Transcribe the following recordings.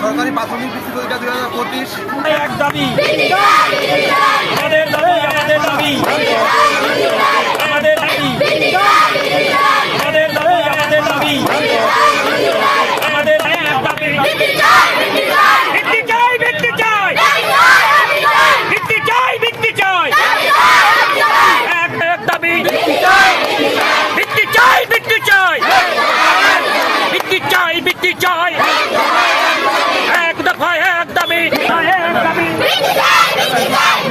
সরকারি প্রাথমিক বৃত্তি পরীক্ষা দুই হাজার পঁচিশ। এক দাবি আমাদের দাবি আমাদের দাবি আমাদের দাবি আমাদের দাবি আমাদের দাবি আমাদের এক দাবি ভিত্তি চাই ভিত্তি চাই ভিত্তি চাই ভিত্তি চাই এক এক দাবি ভিত্তি চাই ভিত্তি চাই ভিত্তি চাই ভিত্তি চাই ভিত্তি চাই এক দফা এক দাবি এক দাবি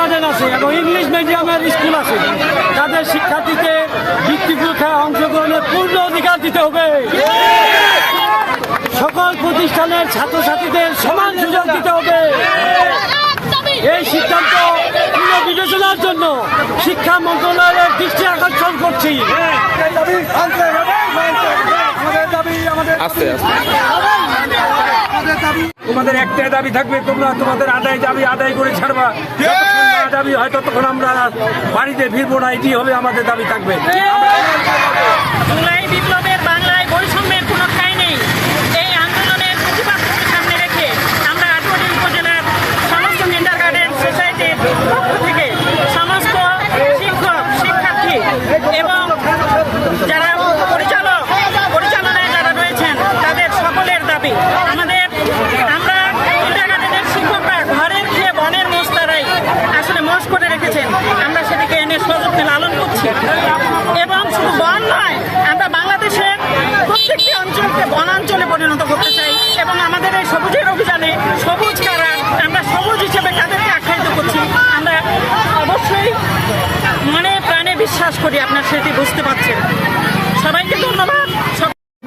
গার্ডেন আছে এবং ইংলিশ মিডিয়ামের স্কুল আছে। তাদের শিক্ষার্থীদের বৃত্তি পরীক্ষায় অংশগ্রহণের পূর্ণ অধিকার দিতে হবে। সকল প্রতিষ্ঠানের ছাত্রছাত্রীদের সমান সুযোগ দিতে হবে। এই সিদ্ধান্ত বিবেচনার জন্য শিক্ষা মন্ত্রণালয়ের দৃষ্টি আকর্ষণ করছি। দাবি আমাদের আস্তে আস্তে আমাদের দাবি তোমাদের একটাই দাবি থাকবে তোমরা তোমাদের আদায় দাবি আদায় করে ছাড়বা। দাবি হয় ততক্ষণ আমরা বাড়িতে ফিরবো না এটি হবে আমাদের দাবি থাকবে। করি আপনার সেটি বুঝতে পারছেন। সবাইকে ধন্যবাদ।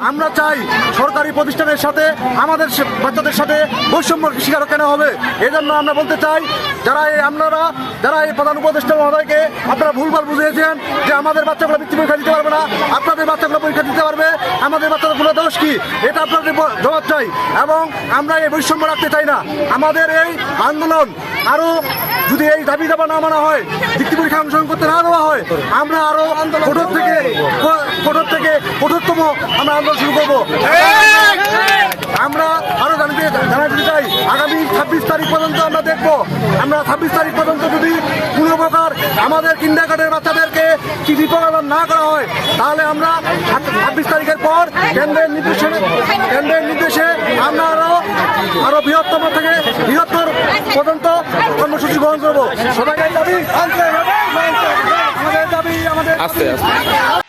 আমরা চাই সরকারি প্রতিষ্ঠানের সাথে, আমাদের বাচ্চাদের সাথে বৈষম্য শিকার কেন হবে? এজন্য আমরা বলতে চাই, যারা এই আপনারা যারা এই প্রধান উপদেষ্টা মহোদয়কে আপনারা ভুলভাল বুঝিয়েছেন যে আমাদের বাচ্চাগুলো বৃত্তি পরীক্ষা দিতে পারবে না, আপনাদের বাচ্চাগুলো পরীক্ষা দিতে পারবে, আমাদের বাচ্চাদের বাচ্চাগুলো দোষ কি? এটা আপনাদের জবাব চাই। এবং আমরা এই বৈষম্য রাখতে চাই না। আমাদের এই আন্দোলন আরও যদি এই দাবি দাবা না মানা হয় বৃত্তি পরীক্ষা অংশগ্রহণ করতে না দেওয়া হয়, আমরা আরও কঠোর থেকে কঠোর থেকে কঠোরতম আমরা আন্দোলন শুরু করব। আমরা আরও জানাতে জানাতে চাই, আগামী ছাব্বিশ তারিখ পর্যন্ত আমরা দেখব। আমরা ছাব্বিশ তারিখ পর্যন্ত যদি কোনো প্রকার আমাদের কিন্ডারগার্ডের বাচ্চাদেরকে চিঠি প্রদান না করা হয়, তাহলে আমরা ছাব্বিশ তারিখের পর কেন্দ্রের নির্দেশে কেন্দ্রের নির্দেশে আমরা আরও আরও বৃহত্তম থেকে বৃহত্তর পর্যন্ত কর্মসূচি গ্রহণ করব। সবাই দাবি। আস্তে আস্তে।